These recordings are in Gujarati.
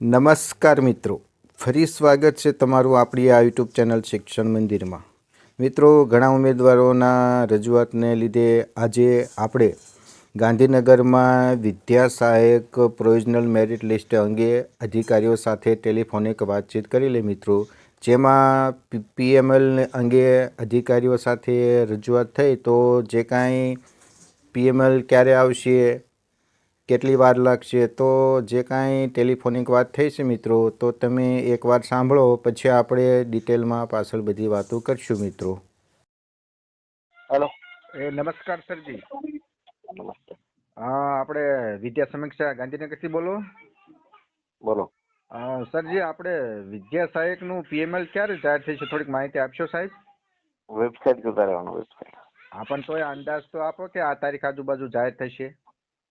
નમસ્કાર મિત્રો. ફરી સ્વાગત છે તમારું આપણી આ યુટ્યુબ ચેનલ શિક્ષણ મંદિરમાં. મિત્રો, ઘણા ઉમેદવારોના રજૂઆતને લીધે આજે આપણે ગાંધીનગરમાં વિદ્યા સહાયક પ્રોવિઝનલ મેરિટ લિસ્ટ અંગે અધિકારીઓ સાથે ટેલિફોનિક વાતચીત કરી લે મિત્રો. જેમાં પીએમએલ અંગે અધિકારીઓ સાથે રજૂઆત થઈ તો જે કાંઈ પીએમએલ ક્યારે આવશે કેટલી વાર લાગશે? તો જે કાંઈ ટેલિફોનિક વાત થઈ છે મિત્રો તો તમે એકવાર સાંભળો પછી આપણે ડિટેલમાં પાછળ બધી વાતો કરશું મિત્રો. હેલો. એ નમસ્કાર સરજી. હા આપણે વિદ્યા સમીક્ષા ગાંધીનગરથી બોલો. બોલો. સરજી આપણે વિદ્યા સહાયકનું પીએમએલ ક્યારે જાહેર થઈ છે? થોડીક માહિતી આપશો સાહેબ? વેબસાઇટ જોતા રહેવાનું વેબસાઇટ. હા પણ તોય અંદાજ તો આપો કે આ તારીખ આજુબાજુ જાહેર થશે.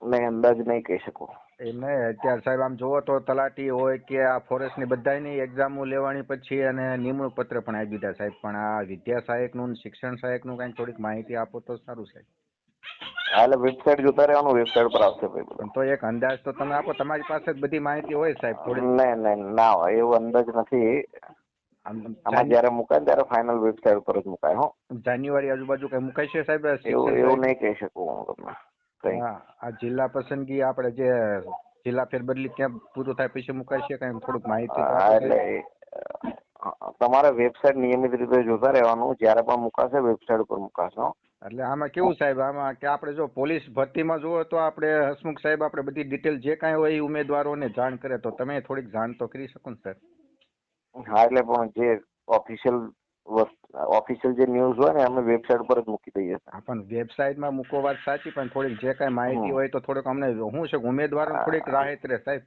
નહીં અંદાજ નહીં કહી શકું. એમ નહીં અત્યારે સાહેબ આમ જોવો તો તલાટી હોય કે આ ફોરેસ્ટની બધાયની એક્ઝામો લેવાની પછી અને નિમણૂક પત્ર પણ આપી દીધા સાહેબ. પણ આ વિદ્યા સહાયકનું ને શિક્ષણ સહાયકનું કઈ થોડીક માહિતી આપો તો સારું સાહેબ. હા એટલે વેબસાઇટ જોતા રહેવાનું વેબસાઇટ પર આવશે ભાઈ પણ તો એક અંદાજ તો તમે આપો તમારી પાસે જ બધી માહિતી હોય સાહેબ થોડી નહીં નહીં ના હોય એવો અંદાજ નથી. આમ જ્યારે મુકાય ત્યારે ફાઇનલ વેબસાઇટ પર જ મુકાય હો. જાન્યુઆરી આજુબાજુ કઈ મુકાય છે સાહેબ એવું એવું નહીં કહી શકું હું તમને. આ જિલ્લા પસંદગી આપણે જે જિલ્લા ફેરબદલી ક્યાં પૂરું થાય પછી મુકાશે કઈ થોડુંક માહિતી તમારે વેબસાઇટ નિયમિત રીતે જોતા રહેવાનું જ્યારે પણ મુકાશે વેબસાઇટ ઉપર મુકાશે. એટલે આમાં કેવું સાહેબ આમાં કે આપણે જો પોલીસ ભરતીમાં જુઓ તો આપણે હસમુખ સાહેબ આપણે બધી ડિટેલ જે કાંઈ હોય એ ઉમેદવારોને જાણ કરે તો તમે થોડીક જાણ તો કરી શકો ને સર હા એટલે પણ જે ઓફિશિયલ ઓફિશિયલ જે ન્યૂઝ હોય ને અમે વેબસાઇટ પર જ મૂકી દઈએ છીએ. હા પણ વેબસાઇટમાં મૂકો વાત સાચી પણ થોડીક જે કાંઈ માહિતી હોય તો થોડુંક અમને શું છે ઉમેદવારોને થોડીક રાહત રહે સાહેબ.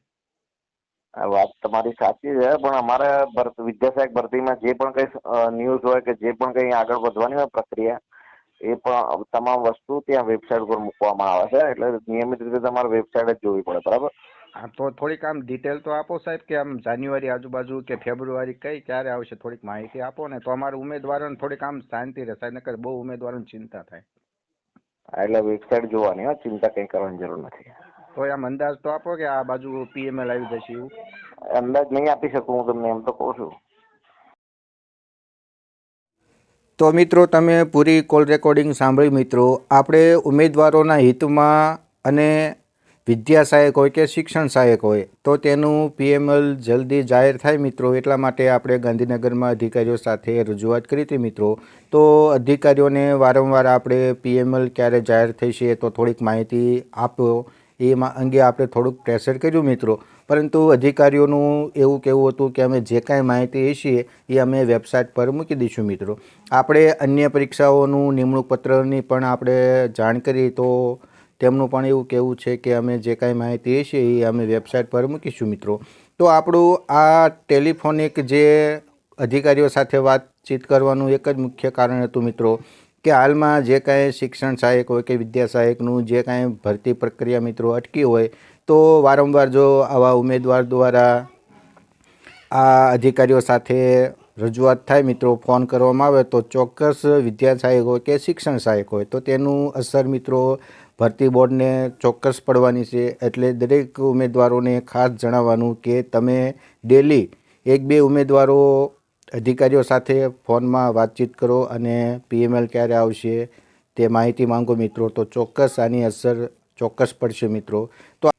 આ વાત તમારી સાચી છે પણ અમારે ભરત- વિદ્યાસહાયક ભરતીમાં જે પણ કઈ ન્યૂઝ હોય કે જે પણ કઈ આગળ વધવાની હોય પ્રક્રિયા એ પણ તમામ વસ્તુ ત્યાં વેબસાઇટ પર મૂકવામાં આવે છે એટલે નિયમિત રીતે તમારે વેબસાઇટ જ જોવી પડે બરાબર? હા તો થોડીક આમ ડિટેલ તો આપો સાહેબ કે આમ જાન્યુઆરી આજુબાજુ કે ફેબ્રુઆરી કઈ ક્યારે આવશે થોડીક માહિતી આપો ને તો અમારા ઉમેદવારોને થોડીક આમ શાંતિ રહે સાહેબ નકર બહુ ઉમેદવારોને ચિંતા થાય. એટલે વેબસાઇટ જોવાની હો ચિંતા કંઈ કરવાની જરૂર નથી. તો આમ અંદાજ તો આપો કે આ બાજુ પીએમએલ આવી જશે એવું? અંદાજ નહીં આપી શકું હું તમને એમ તો કહું છું. તો મિત્રો તમે પૂરી કોલ રેકોર્ડિંગ સાંભળી મિત્રો આપણે ઉમેદવારોના હિતમાં અને વિદ્યા સહાયક હોય કે શિક્ષણ સહાયક હોય, તો તેનું પીએમએલ જલ્દી જાહેર થાય મિત્રો. એટલા માટે આપણે ગાંધીનગરમાં અધિકારીઓ સાથે રજૂઆત કરી હતી મિત્રો. તો અધિકારીઓને વારંવાર આપણે પીએમએલ ક્યારે જાહેર થશે તો થોડીક માહિતી આપો. એ અંગે આપણે થોડુંક પ્રેશર કર્યું મિત્રો. પરંતુ અધિકારીઓનું એવું કહેવું હતું કે અમે જે કાંઈ માહિતી છીએ એ અમે વેબસાઇટ પર મૂકી દઈશું મિત્રો. આપણે અન્ય પરીક્ષાઓનું નિમણૂક પત્રની પણ આપણે જાણ કરી તો તેમનું પણ એવું કહેવું છે કે અમે જે કાંઈ માહિતી હશે એ અમે વેબસાઇટ પર મૂકીશું મિત્રો. તો આપણું આ ટેલિફોનિક જે અધિકારીઓ સાથે વાતચીત કરવાનું એક જ મુખ્ય કારણ હતું મિત્રો, કે હાલમાં જે કાંઈ શિક્ષણ સહાયક હોય કે વિદ્યા સહાયકનું જે કાંઈ ભરતી પ્રક્રિયા મિત્રો અટકી હોય, તો વારંવાર જો આવા ઉમેદવાર દ્વારા આ અધિકારીઓ સાથે રજૂઆત થાય મિત્રો, ફોન કરવામાં આવે તો ચોક્કસ વિદ્યા સહાયક હોય કે શિક્ષણ સહાયક હોય, તો તેનું અસર મિત્રો ભરતી બોર્ડને ચોક્કસ પડવાની છે એટલે દરેક ઉમેદવારોને ખાસ જણાવવાનું કે તમે ડેલી એક બે ઉમેદવારો અધિકારીઓ સાથે ફોનમાં વાતચીત કરો અને પીએમએલ ક્યારે આવશે તે માહિતી માંગો મિત્રો. તો ચોક્કસ આની અસર ચોક્કસ પડશે મિત્રો. તો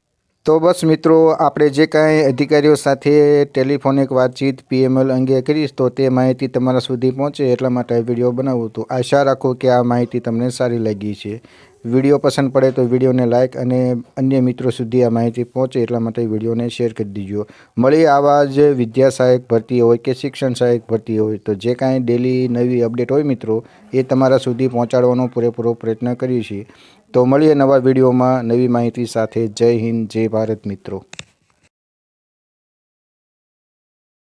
તો બસ મિત્રો, આપણે જે કાંઈ અધિકારીઓ સાથે ટેલિફોનિક વાતચીત, પીએમએલ અંગે કરીશ, તો તે માહિતી તમારા સુધી પહોંચે એટલા માટે વીડિયો બનાવું તો આશા રાખો કે આ માહિતી તમને સારી લાગી છે વીડિયો પસંદ પડે તો વિડીયોને લાઇક અને અન્ય મિત્રો સુધી આ માહિતી પહોંચે એટલા માટે વિડીયોને શેર કરી દીજો. મળી આવા જ વિદ્યા સહાયક ભરતી હોય કે શિક્ષણ સહાયક ભરતી હોય તો જે કાંઈ ડેલી નવી અપડેટ હોય મિત્રો, એ તમારા સુધી પહોંચાડવાનો પૂરેપૂરો પ્રયત્ન કરીએ છીએ. તો મળીએ નવા વિડીયોમાં નવી માહિતી સાથે. જય હિન્દ, જય ભારત મિત્રો.